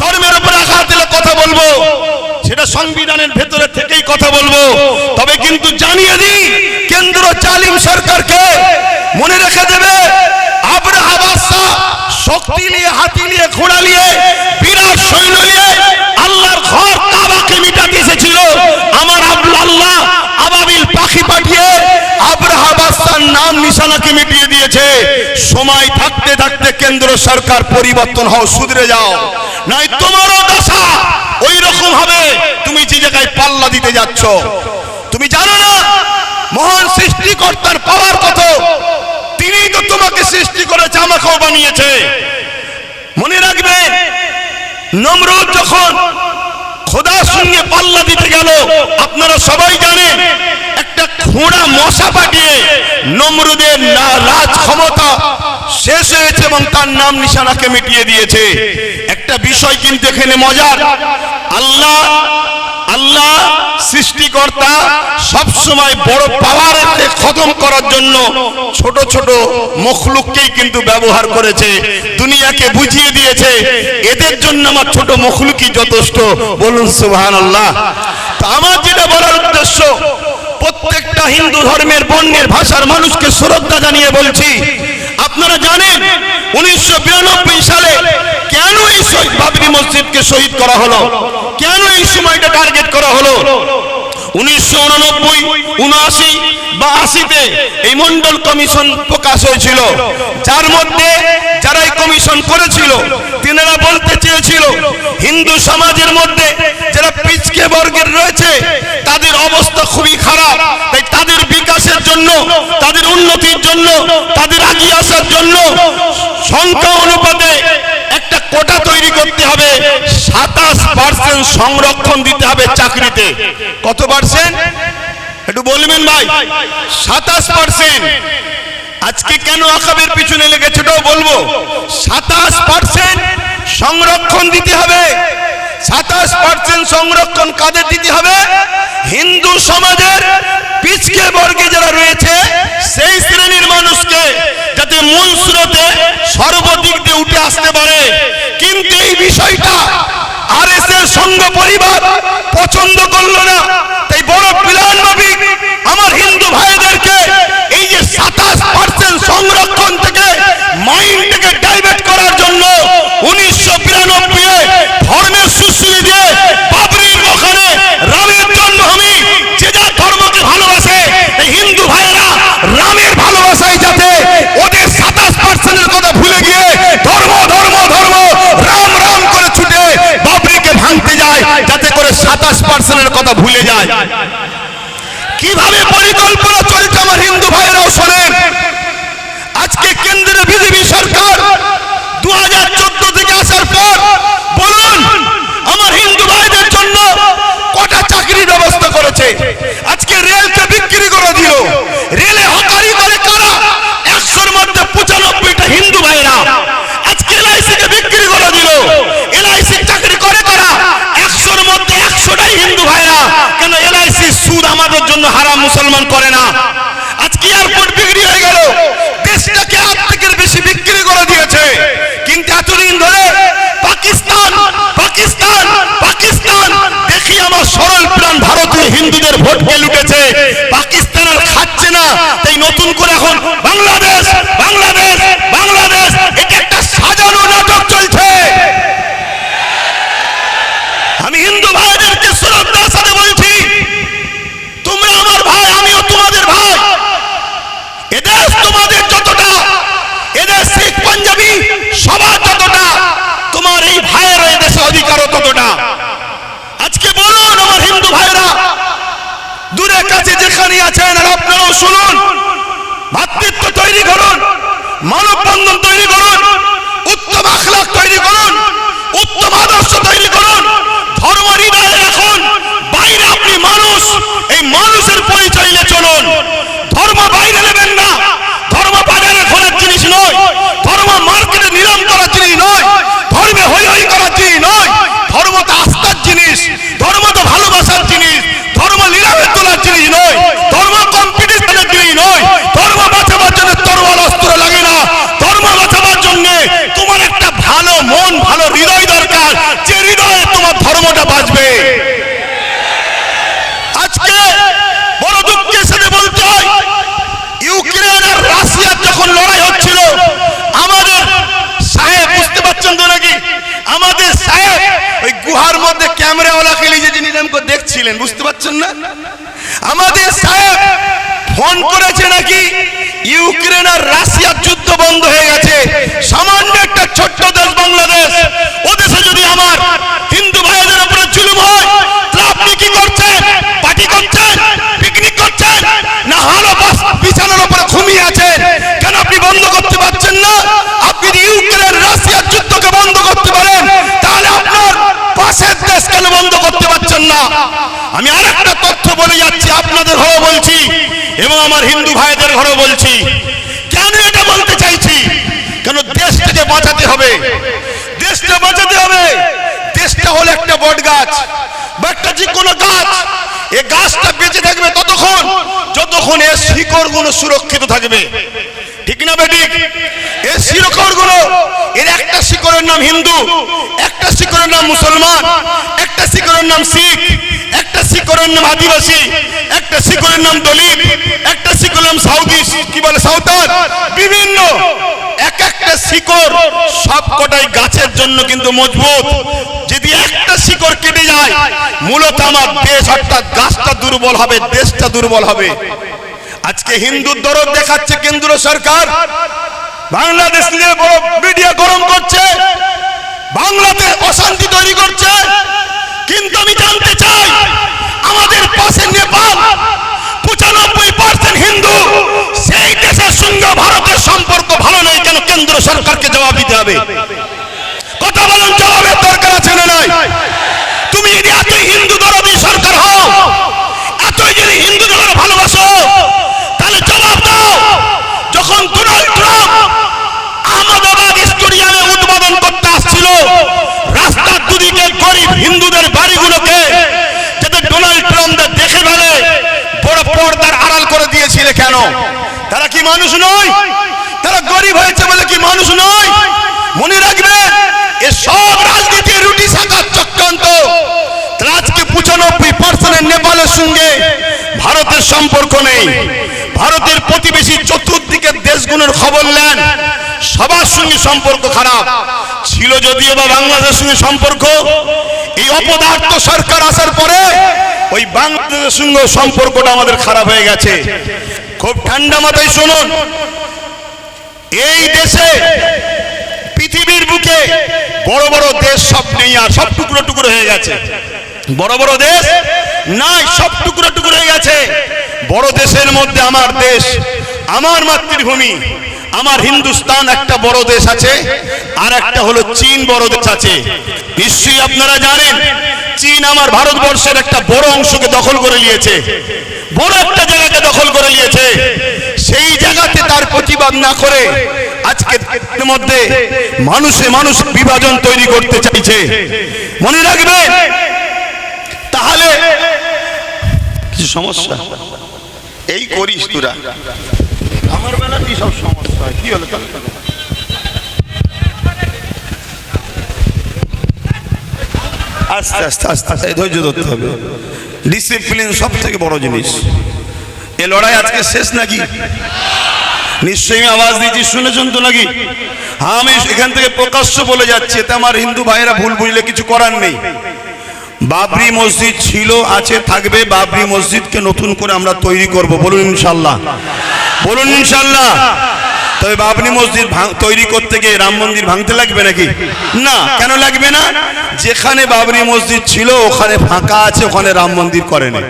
ধর্মের উপরে আঘাত দিলে কথা বলব। সেটা সংবিধানের ভেতরে থেকেই কথা বলব। তবে কিন্তু জানিয়ে দিই, কেন্দ্র জালিম সরকারকে মনে রেখে দেবে শক্তি নিয়ে, হাতি নিয়ে, ঘোড়া নিয়ে, বিরাট সৈন্য নিয়ে আল্লাহর ঘর কাবাকে মিটাতে এসেছিল। আমার আব্দুল আল্লাহ আবাবিল পাখি পাঠিয়ে বাদশার নাম নিশানাকে মিটিয়ে দিয়েছে সময় থাকতে থাকতে কেন্দ্র সরকার পরিবর্তন হও, সুধরে যাও। নাই তোমারও দশা ওই রকম হবে। তুমি যে জায়গায় পাল্লা দিতে যাচ্ছ। তুমি জানো না, মহান সৃষ্টিকর্তার পাওয়ার কত? তিনি তো তোমাকে সৃষ্টি করেছে, আমাকেও বানিয়েছে। মনে রাখবে, নমরুদ যখন খোদার সঙ্গে পাল্লা দিতে গেল, আপনারা সবাই জানেন একটা মশা পাঠিয়ে নমরুদের রাজ ক্ষমতা শেষ হয়েছে এবং তার নাম নিশানাকে মিটিয়ে দিয়েছে। একটা বিষয় কিন্তু এখানে মজার। আল্লাহ আল্লাহ সৃষ্টিকর্তা সব সময় বড় পাওয়ারকে খতম করার জন্য ছোট ছোট মখলুককেই কিন্তু ব্যবহার করেছে। দুনিয়াকে বুঝিয়ে দিয়েছে। এদের জন্য আমার ছোট মখলুকই যথেষ্ট। বলুন সুবহান আল্লাহ আমার যেটা বলার উদ্দেশ্য প্রত্যেকটা হিন্দু ধর্মের বর্ণের ভাষার মানুষকে শ্রদ্ধা জানিয়ে বলছি, আপনারা জানেন উনিশশো বিরানব্বই সালে কেন এই শহীদ বাবরি মসজিদকে শহীদ করা হলো? কেন এই সময়টা টার্গেট করা হলো? উনিশশো উননব্বই, উনআশি বা আশিতে এই কমিশন প্রকাশ হয়েছিল। যার মধ্যে যারা কমিশন করেছিল, তিনারা বলতে চেয়েছিল, হিন্দু সমাজের মধ্যে যারা পিচকে বর্গের রয়েছে, তাদের অবস্থা খুবই খারাপ। তাই তাদের বিকাশের জন্য, তাদের উন্নতির জন্য, তাদের আগিয়ে আসার জন্য সংখ্যা অনুপাতে কোটা তৈরি করতে হবে, সাতাশ পার্সেন্ট সংরক্ষণ দিতে হবে চাকরিতে। কত পার্সেন্ট? একটু বলবেন ভাই, সাতাশ পার্সেন্ট। আজকে কেন আকাবের পিছনে লেগেছে ওটাও বলব। সাতাশ পার্সেন্ট সংরক্ষণ দিতে হবে। সাতাশ পার্সেন্ট সংরক্ষণ কাদের দিতে হবে? হিন্দু সমাজের পিছকে বর্গে যারা রয়েছে, সেই শ্রেণির মানুষকে, যাতে মূল স্রোতে সর্বদিক দিয়ে উঠে আসতে পারে। কিন্তু এই বিষয়টা আর এস এর সঙ্গ পরিবার পছন্দ করল না। কথা ভুলে যায়। কীভাবে পরিকল্পনা চলছে আমার হিন্দু ভাইয়েরাও শোনেন। আজকে কেন্দ্রে বিজেপি সরকার দু হাজার চোদ্দ থেকে আসার পর বলুন, আমার হিন্দু ভাইদের জন্য কটা চাকরির ব্যবস্থা করেছে? আজকে রেলকে বিক্রি করে দিল। রেলে হকারি করে কারা? একশোর মধ্যে পঁচানব্বইটা হিন্দু ভাইরা। আমাদের জন্য হারাম মুসলমান করে না। আজকে এয়ারপোর্ট বিক্রি হয়ে গেল। দেশটাকে আর্থিকের বেশি বিক্রি করে দিয়েছে। কিন্তু এতদিন ধরে পাকিস্তান পাকিস্তান পাকিস্তান, দেখি আমার সরল প্রাণ ভারতীয় হিন্দুদের ভোটকে লুটেছে পাকিস্তান আর খাচ্ছে না তাই নতুন করে এখন বাংলাদেশ বাংলাদেশ বাংলাদেশ এটা একটা সাজানো নাটক চলছে আমি হিন্দু ভাইদেরকে শ্রদ্ধার সাথে বলছি তোমরা আমার ভাই আমিও তোমাদের ভাই এদেশ তোমাদের যতটা এদেশ শিখ পাঞ্জাবি সবার যতটা তোমার এই ভাইয়ের এদেশে অধিকারও ততটা আজকে বলুন আমার হিন্দু ভাইরা দূরে কাছে যেখানে আছেন আর আপনারাও শুনুন ভাতৃত্ব তৈরি করুন মানববন্ধন তৈরি করুন উত্তম আখলাক তৈরি করুন উত্তম আদর্শ তৈরি করুন ধর্ম হৃদয়ে রাখুন বাইরে আপনি মানুষ এই মানুষের পরিচয় নিয়ে চলুন ধর্ম বাইরে নেবেন না ধর্ম বাজারে খোলার জিনিস নয় ধর্ম মার্কেটে নিলাম করার জিনিস নয় ধর্মে হই হই করার জিনিস নয় ধর্ম তো আস্থার জিনিস ধর্ম তো ভালোবাসার জিনিস ধর্ম নিলামে তোলার জিনিস নয় ধর্ম কম্পিটিশনের জিনিস নয় ধর্ম বাঁচাবার জন্য তরোয়াল অস্ত্র লাগে না ধর্ম বাঁচাবার জন্য তোমার একটা ভালো মন ভালো আমাদের সাহেব ওই গুহার মধ্যে ক্যামেরাওয়ালাকে নিজে যিনি নামকে দেখছিলেন, বুঝতে পারছেন না? আমাদের সাহেব ফোন করেছে নাকি, ইউক্রেন আর রাশিয়ার যুদ্ধ বন্ধ হয়ে গেছে, সামান্য একটা ছোট্ট দেশ বাংলাদেশ, ও দেশে যদি আমার আমি আরেকটা তথ্য বলে যাচ্ছি, আপনাদের ঘরেও বলছি এবং আমার হিন্দু ভাইদের ঘরেও বলছি। কেন এটা বলতে চাইছি? কেন দেশটাকে বাঁচাতে হবে? দেশটা বাঁচাতে হবে। দেশটা হলো একটা বট গাছ। বা একটা যে কোনো গাছ এই গাছটা বেঁচে থাকবে ততক্ষণ, যতক্ষণ এর শিকড়গুলো সুরক্ষিত থাকবে। ঠিক না বেটিক এর শিকড়গুলো এর একটা শিকড়ের নাম হিন্দু, একটা শিকড়ের নাম মুসলমান, একটা শিকড়ের নাম শিখ। একটা শিকরের নাম আদিবাসী, একটা শিকরের নাম দলিত, একটা শিকড়ের নাম সাউদি, কি বলে সাঁওতাল? বিভিন্ন। এক একটা শিকড় সব কটাই গাছের জন্য কিন্তু মজবুত। যদি একটা শিকড় কেটে যায়, মূলত আমার দেশ অর্থাৎ গাছটা দুর্বল হবে, দেশটা দুর্বল হবে। আজকে হিন্দুর দরদ দেখাচ্ছে কেন্দ্র সরকার। বাংলাদেশ নিয়ে বড় মিডিয়া গরম করছে। বাংলাদেশ অশান্তি তৈরি করছে। কিন্তু আমি জানতে চাই, আমাদের পাশে নেপাল পঁচানব্বই পার্সেন্ট হিন্দু। সেই দেশের সঙ্গে ভারতের সম্পর্ক ভালো নেই কেন কেন্দ্র সরকারকে জবাব দিতে হবে? কথা বলুন, জবাবের দরকার আছে না নাই? তুমি যদি এতই হিন্দু দরদি সরকার হও, এতই যদি হিন্দু ধর্ম ভালোবাসো, তাহলে জবাব দাও। যখন ডোনাল্ড ট্রাম্প আহমদাবাদ স্টেডিয়ামে উদ্বোধন করতে আসছিল, রাস্তার দুদিকে গরিব হিন্দুদের বাড়িগুলোকে যাতে ডোনাল্ড ট্রাম্প দেখে ফেলে বড় পর্দার আড়াল করে দিয়েছিল কেন? তারা কি মানুষ নয়? তারা গরিব হয়েছে বলে কি মানুষ নয়? মনে রাখবে, এ সব রাজনীতির রুটি শাখার চক্রান্ত। আজকে পঁচানব্বই পার্সেন্টের নেপালের সঙ্গে ভারতের সম্পর্ক নেই। ভারতের প্রতিবেশী চতুর্দিকের দেশগুলোর খবর নেন। সবার সঙ্গে সম্পর্ক খারাপ। ছিল যদিও বা বাংলাদেশের সঙ্গে সম্পর্ক, এই অপদার্থ সরকার আসার পরে ওই বাংলাদেশের সঙ্গে সম্পর্কটা আমাদের খারাপ হয়ে গেছে। খুব ঠান্ডা মাথায় শুনুন। এই দেশে, পৃথিবীর বুকে বড় বড় দেশ সব নেই আর সব টুকরো টুকরো হয়ে গেছে। বড় বড় দেশ নাই, সব টুকরো টুকরো হয়ে গেছে। বড় দেশের মধ্যে আমার দেশ, আমার মাতৃভূমি, আমার হিন্দুস্তান একটা বড় দেশ আছে, আর একটা হলো চীন বড় দেশ আছে। নিশ্চয়ই আপনারা জানেন, চীন আমার ভারতবর্ষের একটা বড় অংশকে দখল করে নিয়েছে। বড় একটা জায়গাকে দখল করে নিয়েছে। সেই জায়গাতে তার প্রতিবাদ না করে আজকে মধ্যে মানুষে মানুষ বিভাজন তৈরি করতে চাইছে। মনে রাখবে? তাহলে কিছু সমস্যা? এই করিস তোরা। আমার বেলা কি সব সমস্যা? কি হলো। আস্তে আস্তে আস্তে আস্তে ধৈর্য ধরতে হবে। ডিসিপ্লিন সব থেকে বড় জিনিস। এ লড়াই আজকে শেষ নাকি? নিশ্চয়ই আওয়াজ দিয়েছি, শুনেছেন তো নাকি? আমি এখান থেকে প্রকাশ্য বলে যাচ্ছি, এতে আমার হিন্দু ভাইয়েরা ভুল বুঝলে কিছু করার নেই। বাবরি মসজিদ ছিল, আছে, থাকবে, বাবরি মসজিদকে নতুন করে আমরা তৈরি করব, বলুন ইনশাল্লাহ বলুন ইনশাল্লাহ তবে বাবরি মসজিদ তৈরি করতে গিয়ে রাম মন্দির ভাঙতে লাগবে নাকি? না, কেন লাগবে না? যেখানে বাবরি মসজিদ ছিল, ওখানে ফাঁকা আছে, ওখানে রাম মন্দির করেনি।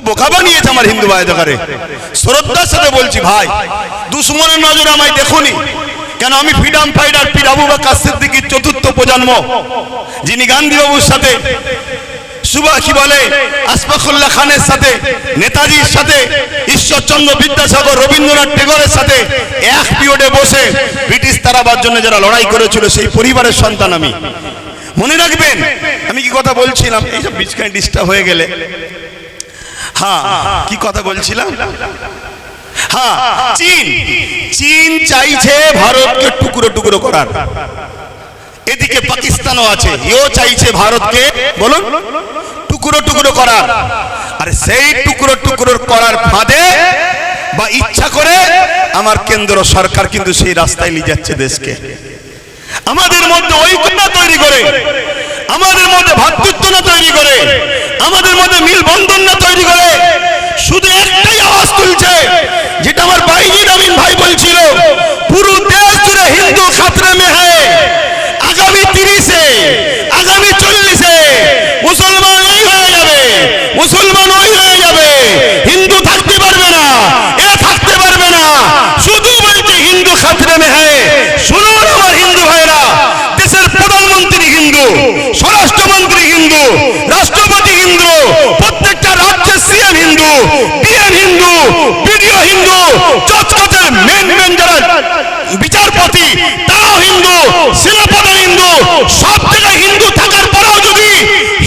তো বোকা বানিয়েছে আমার হিন্দু ভাই দেখারে শ্রদ্ধার সাথে বলছি, ভাই, দুশ্মনের নজর আমায় দেখুনি। কেন আমি ফ্রিডম ফাইটার পীর আবু বাক্কা সিদ্দিকীর চতুর্থ প্রজন্ম, যিনি গান্ধী বাবুর সাথে কি বলে আশফাকুল্লাহ খানের সাথে, নেতাজির সাথে, ঈশ্বরচন্দ্র বিদ্যাসাগর, রবীন্দ্রনাথ টেগরের সাথে এক পিরিয়ডে বসে ব্রিটিশ তারাবার জন্য যারা লড়াই করেছিল, সেই পরিবারের সন্তান আমি। মনে রাখবেন, আমি কি কথা বলছিলাম? এইসব বিচখানে ডিস্টার্ব হয়ে গেলে। হ্যাঁ কি কথা বলছিলাম? হ্যাঁ চীন চীন চাইছে ভারতকে টুকরো টুকরো করার। এদিকে পাকিস্তানও আছে, এও চাইছে ভারতকে, বলুন, টুকরো টুকরো করার। আর সেই টুকরো টুকরো করার ফাঁদে বা ইচ্ছা করে আমার কেন্দ্র সরকার কিন্তু সেই রাস্তায় নিয়ে যাচ্ছে দেশকে। আমাদের মধ্যে ঐক্যতা তৈরি করে আমাদের মধ্যে ভাতৃত্ব না তৈরি করে, আমাদের মধ্যে মিল বন্ধন না তৈরি করে, শুধু একটাই আওয়াজ তুলছে, যেটা আমার বাইজি নবীন ভাই বলছিল, পুরো দেশ জুড়ে হিন্দু খাতরে মেহে, আগামী তিরিশে, আগামী চল্লিশে, মুসলমান ওই হয়ে যাবে, মুসলমান ওই হয়ে যাবে হিন্দু থাকতে পারবে না এরা থাকতে পারবে না শুধু বলছে হিন্দু খাতরে মে হ্যায় শুনুন আমার হিন্দু ভাইরা দেশের প্রধানমন্ত্রী হিন্দু স্বরাষ্ট্রমন্ত্রী হিন্দু রাষ্ট্রপতি হিন্দু প্রত্যেকটা রাজ্যের সিএম হিন্দু পিএম হিন্দু বিডিও হিন্দু চচকচের মেন মেন যারা বিচারপতি তারাও হিন্দু সেনাপ্রধান হিন্দু সব জায়গায় হিন্দু থাকার পরেও যদি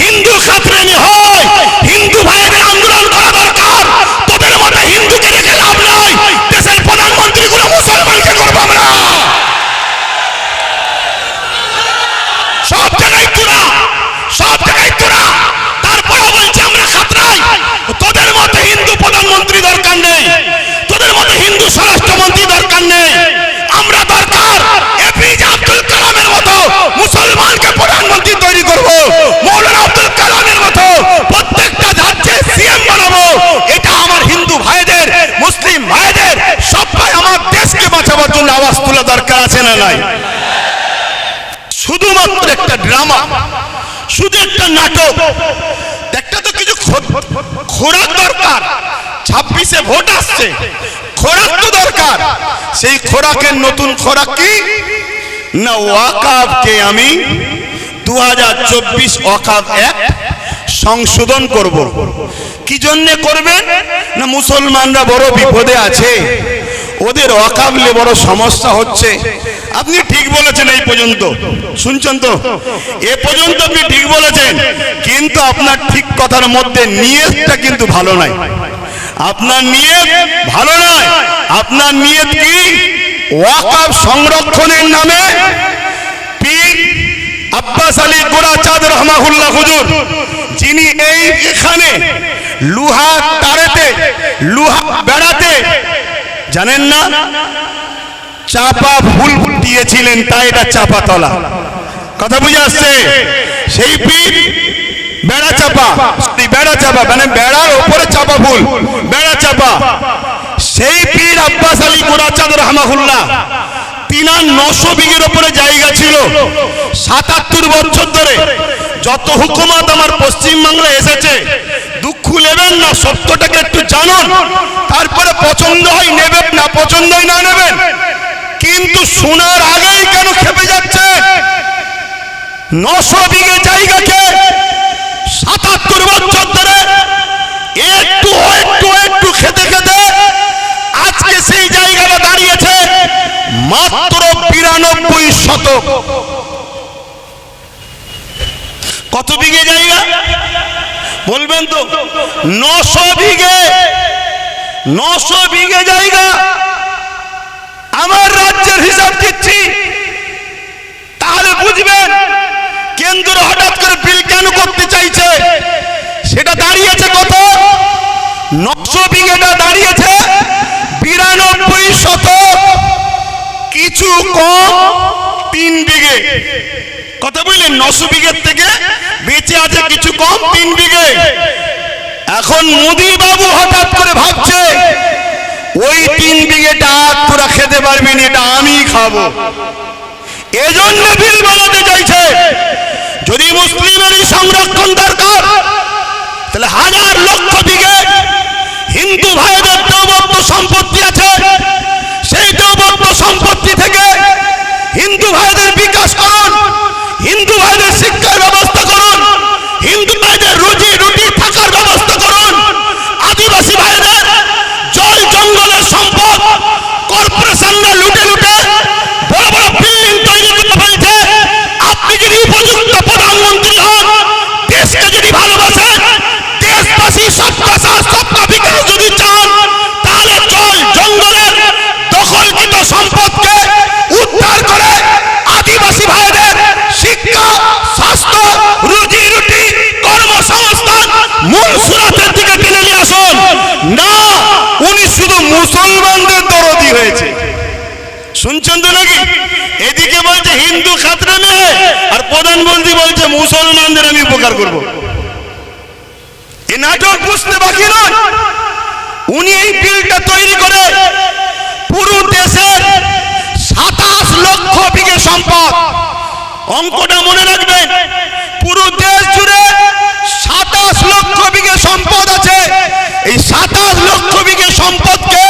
হিন্দু খাতরেনি হয় হিন্দু ভাইয়েদের আন্দোলন করা দরকার তোদের মতো হিন্দুকে রেখে লাভ নাই দেশের প্রধানমন্ত্রী গুলো মুসলমানকে করব আমরা সব জায়গায় তোরা সব জায়গায় তোরা তারপরে বলছে আমরা খাতরাই তোদের মতো হিন্দু প্রধানমন্ত্রী দরকার নেই তোদের মতো হিন্দু স্বরাষ্ট্রমন্ত্রী দরকার নেই আমরা দরকার এপিজে আব্দুল কালামের মতো মুসলমানকে প্রধানমন্ত্রী তৈরি করব মৌলানা আব্দুল কালামের মতো প্রত্যেকটা রাজ্যে সিএম বানাবো এটা আমার হিন্দু ভাইদের মুসলিম ভাইদের সবাই আমার দেশকে বাঁচাবার জন্য আওয়াজ তোলা দরকার আছে না নাই? শুধুমাত্র একটা ড্রামা, শুধু একটা নাটক। একটা তো কিছু খোরাক দরকার। ছাব্বিশে ভোট আসছে, খোরাক তো দরকার। সেই খোরাকের নতুন খোরাক কি? না ওয়াকাবকে আমি দু হাজার চব্বিশ ওয়াকাব এক সংশোধন করব। কি জন্যে করবেন? না মুসলমানরা বড় বিপদে আছে। ওদের অকাবলে বড় সমস্যা হচ্ছে। আপনি ঠিক বলেছেন এই পর্যন্ত। শুনছেন তো? এ পর্যন্ত আপনি ঠিক বলেছেন। কিন্তু আপনার ঠিক কথার মধ্যে নিয়তটা কিন্তু ভালো নয় আপনার নিয়ত ভালো নয়। আপনার নিয়ত কি? ওয়াকাব সংরক্ষণের নামে পীর আব্বাস আলী গোরাচাঁদ রহমাহুল্লাহ হুজুর, যিনি এই এখানে লুহা তারেতে, লুহা বেড়াতে জানেন না? চাপা ফুল দিয়েছিলেন, তাই এটা চাপা তলা। কথা বুঝে আসছে? সেই পীর বেড়া চাপা। বেড়া চাপা মানে বেড়ার উপরে চাপা ফুল বেড়া চাপা। সেই পীর আব্বাস আলী গোরাচাঁদ রহমাহুল্লাহ, তিনার নশো বিঘের উপরে জায়গা ছিল। সাতাত্তর বছর ধরে যত হুকুমত আমার পশ্চিম বাংলায় এসেছে দুঃখ নেবেন না, সত্যটাকে একটু জানুন। তারপরে পছন্দ হয় নেবেন না, পছন্দ হয় না নেবেন। কিন্তু শোনার আগেই কেন খেপে যাচ্ছে? নশো বিঘে জায়গাকে সাতাত্তর বছর ধরে একটু একটু একটু খেতে খেতে আজকে সেই জায়গাটা দাঁড়িয়েছে মাত্র বিরানব্বই শতক। কত বিঘে জায়গা? বলবেন তো, নশো বিঘে নশো বিঘে জায়গা আমার রাজ্যের হিসাব দিচ্ছি তাহলে বুঝবেন, কেন্দ্র হঠাৎ করে বিল কেন করতে চাইছে? সেটা দাঁড়িয়েছে কত? নশো বিঘেটা দাঁড়িয়েছে বিরানব্বই শত কিছু কম, তিন বিঘে। কথা বললেন, নশো বিঘের থেকে বেঁচে আছে কিছু কম, তিন বিঘে। এখন মোদি বাবু হঠাৎ করে ভাবছে, ওই তিন বিঘেটা তোরা খেতে পারবি না, এটা আমি খাব। এজন্য বিল বানাতে চাইছে। যদি মুসলিমেরই সংরক্ষণ দরকার, তাহলে হাজার লক্ষ বিঘে হিন্দু ভাইদের সম্পত্তি হিন্দু খাতরে মেয়ে, আর প্রধানমন্ত্রী বলছে মুসলমানদের আমি উপকার করব। এই নাটক বুঝতে বাকি নয়। উনি এই বিলটা তৈরি করে পুরো দেশের সাতাশ লক্ষ বিঘে সম্পদ। অঙ্কটা মনে রাখবেন, পুরো দেশ জুড়ে সাতাশ লক্ষ বিঘে সম্পদ আছে। এই সাতাশ লক্ষ বিঘে সম্পদকে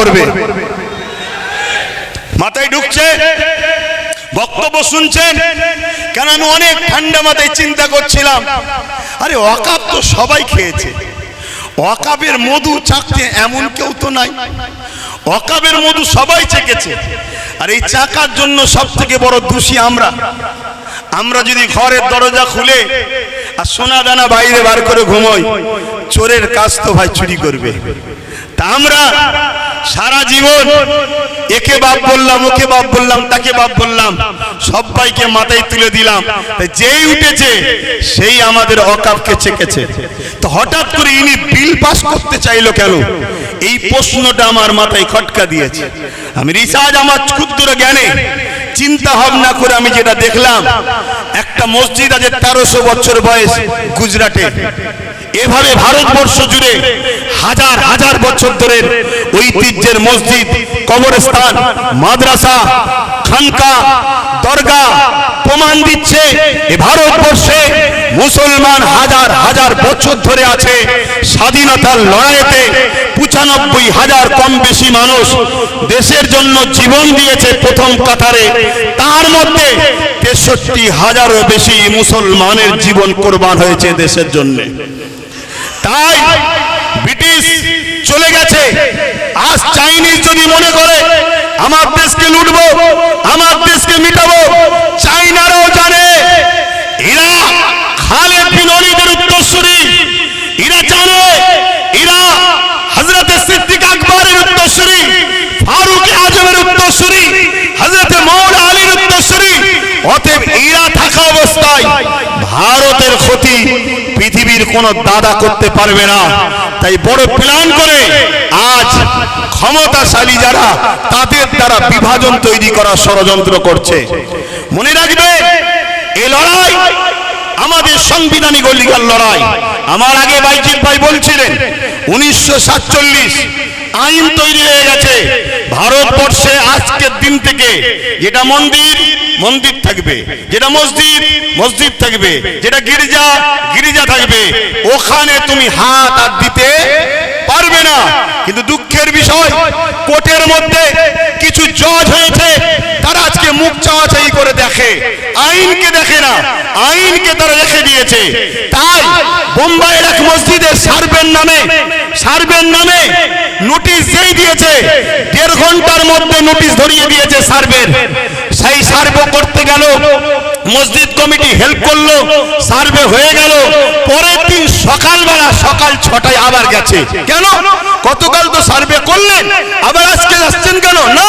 করবে। মাথায় ঢুকছে, বক্তব্য শুনছেন। কেন আমি অনেক ঠান্ডা মাথায় চিন্তা করছিলাম। আরে অকাপ তো সবাই খেয়েছে। অকাবের মধু চাকতে এমন কেউ তো নাই। অকাবের মধু সবাই চেকেছে। আর এই চাকার জন্য সব থেকে বড় দোষী আমরা। আমরা যদি ঘরের দরজা খুলে আর সোনা দানা বাইরে বার করে ঘুমোই, চোরের কাজ তো ভাই চুরি করবে। তা আমরা সারা জীবন একে বাপ বললাম, ওকে বাপ বললাম, তাকে বাপ বললাম, সবাইকে মাথায় তুলে দিলাম। যেই উঠেছে, সেই আমাদের অকাপকে চেকেছে তো হঠাৎ করে ইনি বিল পাস করতে চাইলো কেন? এই প্রশ্নটা আমার মাথায় খটকা দিয়েছে। আমি রিসার্চ আমার ক্ষুদ্র জ্ঞানে চিন্তা ভাবনা করে আমি যেটা দেখলাম, একটা মসজিদ আছে তেরোশো বছর বয়স গুজরাটে। এভাবে ভারতবর্ষ জুড়ে হাজার হাজার বছর ধরে ঐতিহ্যের মসজিদ, কবরস্থান, মাদ্রাসা, খানকা, দরগা প্রমাণ দিচ্ছে এ ভারতবর্ষে মুসলমান হাজার হাজার বছর ধরে আছে। স্বাধীনতার লড়াইতে পঁচানব্বই হাজার কম বেশি মানুষ দেশের জন্য জীবন দিয়েছে প্রথম কাতারে। তার মধ্যে তেষট্টি হাজারও বেশি মুসলমানের জীবন কোরবান হয়েছে দেশের জন্য। তাই চলে গেছে। আজ চাইনিজ যদি মনে করে, আমার দেশকে লুটবো, আমার দেশকে মিটাবো, চাইনারাও জানে। এরা খালেদ বিন উত্তরসূরি। এরা জানে, এরা হযরত সিদ্দিক আকবরের উত্তরসূরি, ফারুক আজমের উত্তরসূরি, হযরত মৌলা আলীর উত্তরসূরি। অতএব এরা থাকা অবস্থায় ভারতের ক্ষতি পৃথিবীর কোন দাদা করতে পারবে না। তাই বড় প্ল্যান করে আজ ক্ষমতাশালী যারা, তাদের দ্বারা বিভাজন তৈরি করার ষড়যন্ত্র করছে। মনে রাখবে, এ লড়াই আমাদের সাংবিধানিক অধিকার লড়াই। আমার আগে বাইজিৎ ভাই বলছিলেন, উনিশশো সাতচল্লিশ আইন তৈরি হয়ে গেছে। ভারতবর্ষে আজকের দিন থেকে যেটা মন্দির মন্দির থাকবে। যেটা মসজিদ মসজিদ থাকবে। যেটা গির্জা গির্জা থাকবে। ওখানে তুমি হাত আর দিতে পারবে না। কিন্তু দুঃখের বিষয় কোর্টের মধ্যে কিছু জজ হয়েছে, তারা আজকে মুখ চাওয়াচাই করে দেখে। আইনকে দেখে না, আইনকে তারা রেখে দিয়েছে। তাই বোম্বাইয়ের এক মসজিদে সার্ভের নামে সার্ভের নামে নোটিশ যেই দিয়েছে, দেড় ঘণ্টার মধ্যে নোটিশ ধরিয়ে দিয়েছে সার্ভের। সেই সার্ভে করতে গেল মসজিদ কমিটি হেল্প করল সার্ভে হয়ে গেল, পরের দিন সকালবেলা সকাল ছটায় আবার গেছে। কেন? গতকাল তো সার্ভে করলেন, আবার আজকে আসছেন কেন? না,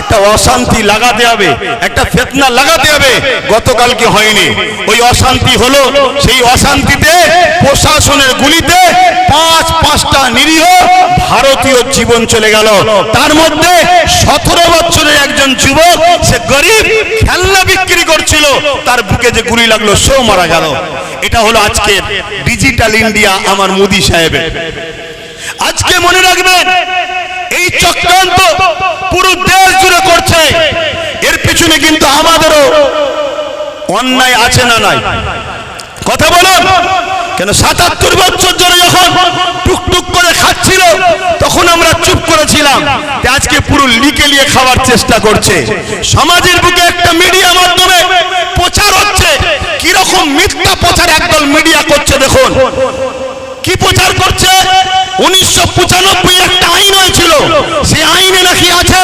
একটা অশান্তি লাগাতে হবে, একটা ফেতনা লাগাতে হবে। গতকালকে হয়নি। ওই অশান্তি হলো, সেই অশান্তিতে জীবন চলে গেল। তার মধ্যে সতেরো বছরের একজন যুবক, সে গরিব, খেলনা বিক্রি করছিল। তার বুকে যে গুলি লাগল, সেও মারা গেল। এটা হলো আজকে ডিজিটাল ইন্ডিয়া আমার মোদি সাহেবের। আজকে মনে রাখবেন, এই চক্রান্ত পুরো দেশ জুড়ে করছে। এর পিছনে কিন্তু আমাদেরও অন্যায় আছে না নাই। কথা বলুন। কেন সাতাত্তর বছর ধরে যখন টুকটুক করে খাচ্ছিল, তখন আমরা চুপ করেছিলাম আজকে পুরো লিকে লিয়ে খাওয়ার চেষ্টা করছে। সমাজের বুকে একটা মিডিয়া মাধ্যমে প্রচার হচ্ছে। কীরকম মিথ্যা প্রচার একদল মিডিয়া করছে দেখুন। কি প্রচার করছে? উনিশশো পঁচানব্বই একটা আইন হয়েছিল। সে আইনে নাকি আছে,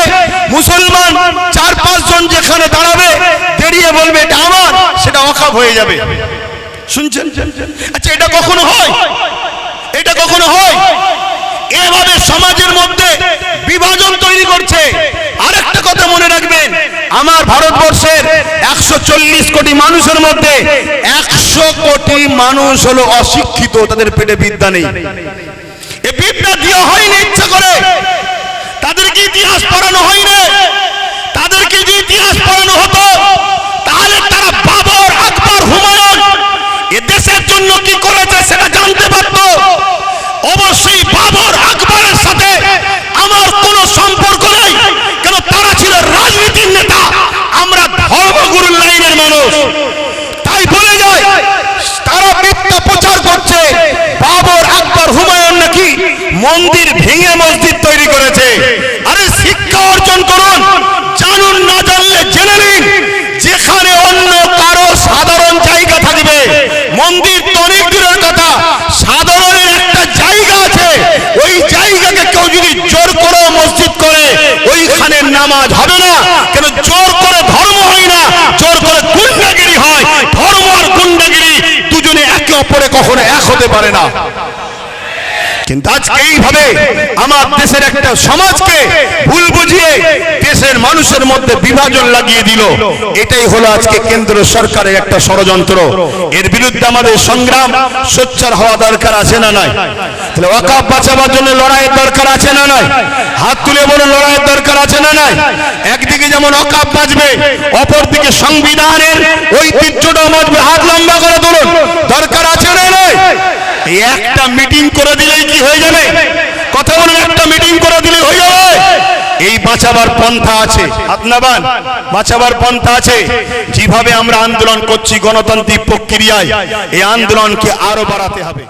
মুসলমান চার পাঁচজন যেখানে দাঁড়াবে দাঁড়িয়ে বলবে, এটা আমার, সেটা অখাপ হয়ে যাবে। শুনছেন? আচ্ছা এটা কখনো হয়? এটা কখনো হয়? এভাবে সমাজের মধ্যে বিভাজন তৈরি করছে। আরেকটা কথা মনে রাখবেন আমার ভারতবর্ষের একশো চল্লিশ কোটি মানুষের মধ্যে একশো কোটি মানুষ হলো অশিক্ষিত তাদের পেটে বিদ্যা নেই। এ বিদ্যা দেওয়া হয়নি ইচ্ছা করে। তাদেরকে ইতিহাস পড়ানো হয়নি। তাদেরকে যদি ইতিহাস পড়ানো হতো তাহলে তারা বাবর আকবর হুমায়ুন এ দেশের জন্য কি করেছে সেটা জানতে পারতো অবশ্যই বাবর আকবরের সাথে আমার কোনো সম্পর্ক নেই। কেন তারা ছিল রাজনীতির নেতা। আমরা ধর্মগুরুর লাইনের মানুষ। তাই বলে যায়, তারা মিথ্যা প্রচার করছে। বাবর আকবর হুমায়ুন নাকি মন্দির ভেঙে মসজিদ তৈরি করেছে আরে শিক্ষা অর্জন করুন জানুন না জানলে জেনে নিন যেখানে অন্য কারও সাধারণ জায়গা থাকবে মন্দির তো অনেক দূরের কথা সাধারণের একটা জায়গা আছে ওই জায়গাকে কেউ যদি জোর করে মসজিদ করে ওইখানে নামাজ হবে না কেন জোর করে ধর্ম হয় না। জোর করে গুন্ডাগিরি হয়। ধর্ম আর গুন্ডাগিরি দুজনে একে অপরে কখনো এক হতে পারে না। কিন্তু আজকে এইভাবে আমার দেশের একটা সমাজকে ভুল বুঝিয়ে দেশের মানুষের মধ্যে বিভাজন লাগিয়ে দিল। এটাই হলো আজকে কেন্দ্র সরকারের একটা ষড়যন্ত্র। এর বিরুদ্ধে আমাদের সংগ্রাম, সোচ্চার হওয়া দরকার আছে না নাই? তাহলে ওয়াকাব বাঁচাবার জন্য লড়াইয়ের দরকার আছে না নাই? হাত তুলে বলে লড়াইয়ের দরকার আছে না নাই? একদিকে যেমন অকাপ বাঁচবে, অপরদিকে সংবিধানের ঐতিহ্যটাও বাঁচবে। হাত লম্বা করে তুলুন। দরকার আছে না এই একটা মিটিং করে দিলেই কি হয়ে যাবে? কথা বলুন, একটা মিটিং করে দিলে হয়ে যাবে? এই বাঁচাবার পন্থা আছে। আপনাবান, বাঁচাবার পন্থা আছে। যেভাবে আমরা আন্দোলন করছি গণতান্ত্রিক প্রক্রিয়ায়, এই আন্দোলনকে আরও বাড়াতে হবে।